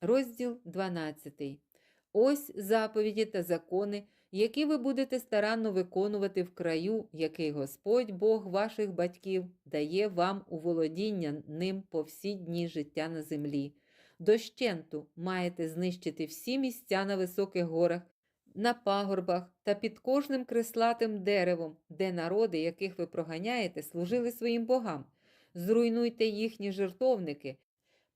Розділ 12. Ось заповіді та закони, які ви будете старанно виконувати в краю, який Господь Бог ваших батьків дає вам у володіння ним по всі дні життя на землі. Дощенту маєте знищити всі місця на високих горах, на пагорбах та під кожним креслатим деревом, де народи, яких ви проганяєте, служили своїм богам. Зруйнуйте їхні жертовники,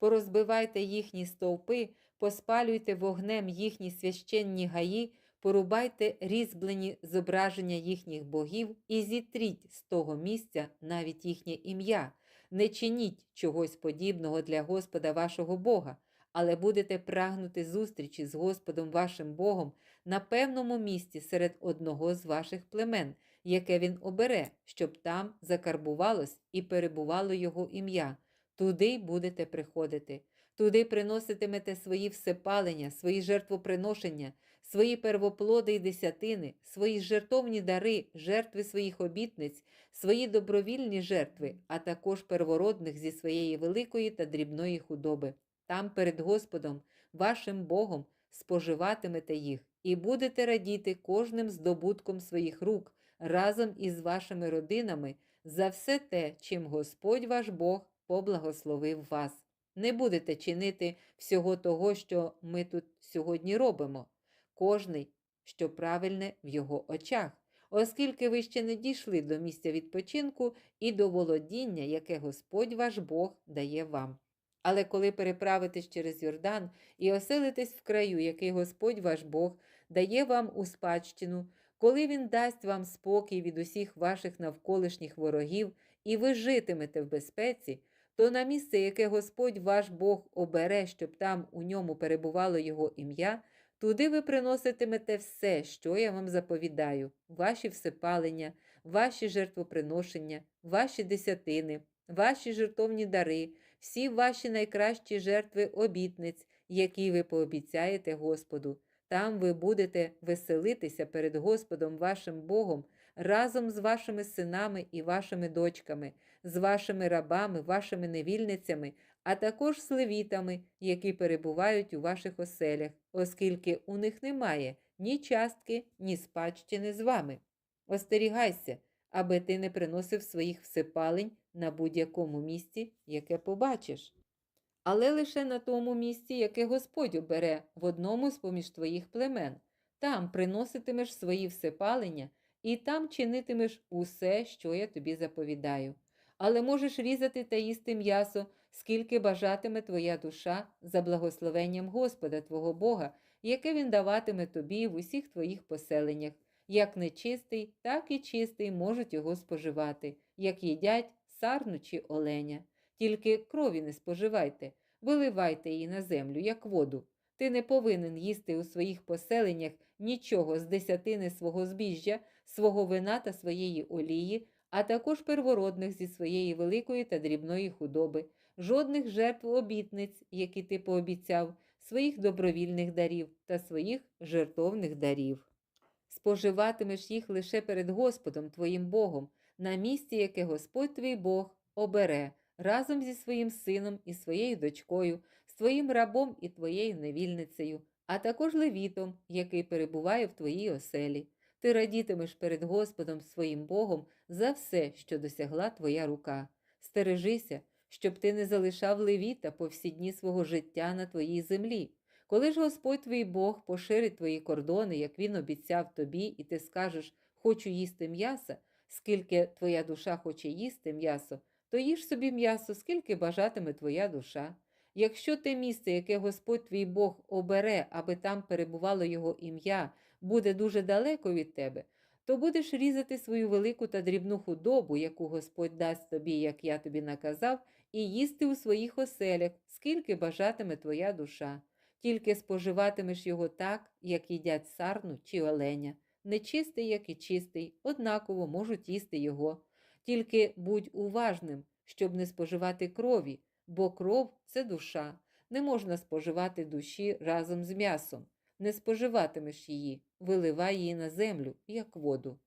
порозбивайте їхні стовпи, поспалюйте вогнем їхні священні гаї, порубайте різьблені зображення їхніх богів і зітріть з того місця навіть їхнє ім'я. Не чиніть чогось подібного для Господа вашого Бога, але будете прагнути зустрічі з Господом вашим Богом на певному місці серед одного з ваших племен, яке він обере, щоб там закарбувалось і перебувало його ім'я. Туди будете приходити. Туди приноситимете свої всепалення, свої жертвоприношення, свої первоплоди й десятини, свої жертовні дари, жертви своїх обітниць, свої добровільні жертви, а також первородних зі своєї великої та дрібної худоби. Там перед Господом, вашим Богом, споживатимете їх і будете радіти кожним здобутком своїх рук разом із вашими родинами за все те, чим Господь ваш Бог поблагословив вас. Не будете чинити всього того, що ми тут сьогодні робимо, кожний, що правильне в його очах, оскільки ви ще не дійшли до місця відпочинку і до володіння, яке Господь ваш Бог дає вам. Але коли переправитесь через Йордан і оселитесь в краю, який Господь ваш Бог дає вам у спадщину, коли Він дасть вам спокій від усіх ваших навколишніх ворогів, і ви житимете в безпеці, то на місце, яке Господь ваш Бог обере, щоб там у ньому перебувало Його ім'я, туди ви приноситимете все, що я вам заповідаю, ваші всепалення, ваші жертвоприношення, ваші десятини, ваші жертовні дари, всі ваші найкращі жертви обітниць, які ви пообіцяєте Господу. Там ви будете веселитися перед Господом вашим Богом разом з вашими синами і вашими дочками, з вашими рабами, вашими невільницями, а також з левітами, які перебувають у ваших оселях, оскільки у них немає ні частки, ні спадщини з вами. Остерігайся, аби ти не приносив своїх всепалень на будь-якому місці, яке побачиш. Але лише на тому місці, яке Господь обере в одному з поміж твоїх племен, там приноситимеш свої всепалення і там чинитимеш усе, що я тобі заповідаю. Але можеш різати та їсти м'ясо, скільки бажатиме твоя душа за благословенням Господа Твого Бога, яке Він даватиме тобі в усіх твоїх поселеннях. Як нечистий, так і чистий можуть його споживати, як їдять сарну чи оленя. Тільки крові не споживайте, виливайте її на землю, як воду. Ти не повинен їсти у своїх поселеннях нічого з десятини свого збіжжя, свого вина та своєї олії, а також первородних зі своєї великої та дрібної худоби, жодних жертв обітниць, які ти пообіцяв, своїх добровільних дарів та своїх жертовних дарів. Споживатимеш їх лише перед Господом твоїм Богом, на місці, яке Господь твій Бог обере разом зі своїм сином і своєю дочкою, з твоїм рабом і твоєю невільницею, а також левітом, який перебуває в твоїй оселі. Ти радітимеш перед Господом своїм Богом за все, що досягла твоя рука. Стережися, щоб ти не залишав левіта по всі дні свого життя на твоїй землі. Коли ж Господь твій Бог поширить твої кордони, як він обіцяв тобі, і ти скажеш хочу їсти м'яса, скільки твоя душа хоче їсти м'ясо, то їж собі м'ясо, скільки бажатиме твоя душа. Якщо те місце, яке Господь твій Бог обере, аби там перебувало його ім'я, буде дуже далеко від тебе, то будеш різати свою велику та дрібну худобу, яку Господь дасть тобі, як я тобі наказав, і їсти у своїх оселях, скільки бажатиме твоя душа. Тільки споживатимеш його так, як їдять сарну чи оленя. Нечистий, як і чистий, однаково можуть їсти його. Тільки будь уважним, щоб не споживати крові, бо кров це душа. Не можна споживати душі разом з м'ясом. Не споживатимеш її, виливай її на землю, як воду.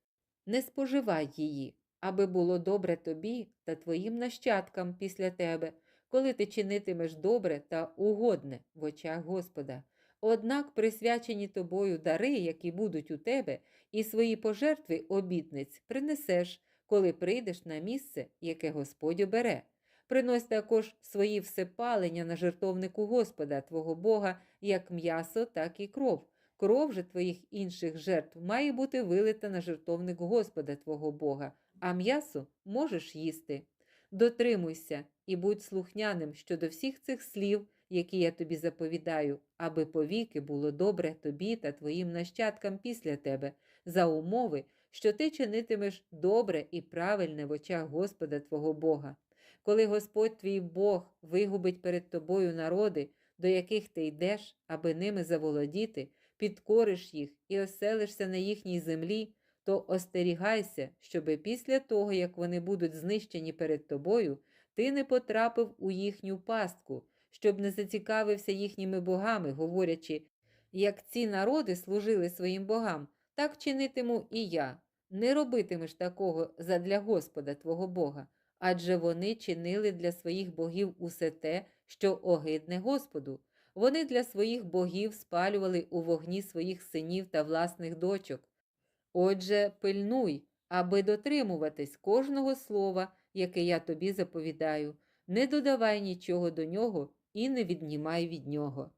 Не споживай її, аби було добре тобі та твоїм нащадкам після тебе, коли ти чинитимеш добре та угодне в очах Господа. Однак присвячені тобою дари, які будуть у тебе, і свої пожертви обітниць принесеш, коли прийдеш на місце, яке Господь обере. Принось також свої всепалення на жертовнику Господа, твого Бога, як м'ясо, так і кров. Кров же твоїх інших жертв має бути вилита на жертовник Господа твого Бога, а м'ясо можеш їсти. Дотримуйся і будь слухняним щодо всіх цих слів, які я тобі заповідаю, аби повіки було добре тобі та твоїм нащадкам після тебе, за умови, що ти чинитимеш добре і правильне в очах Господа твого Бога. Коли Господь твій Бог вигубить перед тобою народи, до яких ти йдеш, аби ними заволодіти, підкориш їх і оселишся на їхній землі, то остерігайся, щоби після того, як вони будуть знищені перед тобою, ти не потрапив у їхню пастку, щоб не зацікавився їхніми богами, говорячи, як ці народи служили своїм богам, так чинитиму і я. Не робитимеш такого задля Господа твого Бога, адже вони чинили для своїх богів усе те, що огидне Господу. Вони для своїх богів спалювали у вогні своїх синів та власних дочок. Отже, пильнуй, аби дотримуватись кожного слова, яке я тобі заповідаю, не додавай нічого до нього і не віднімай від нього.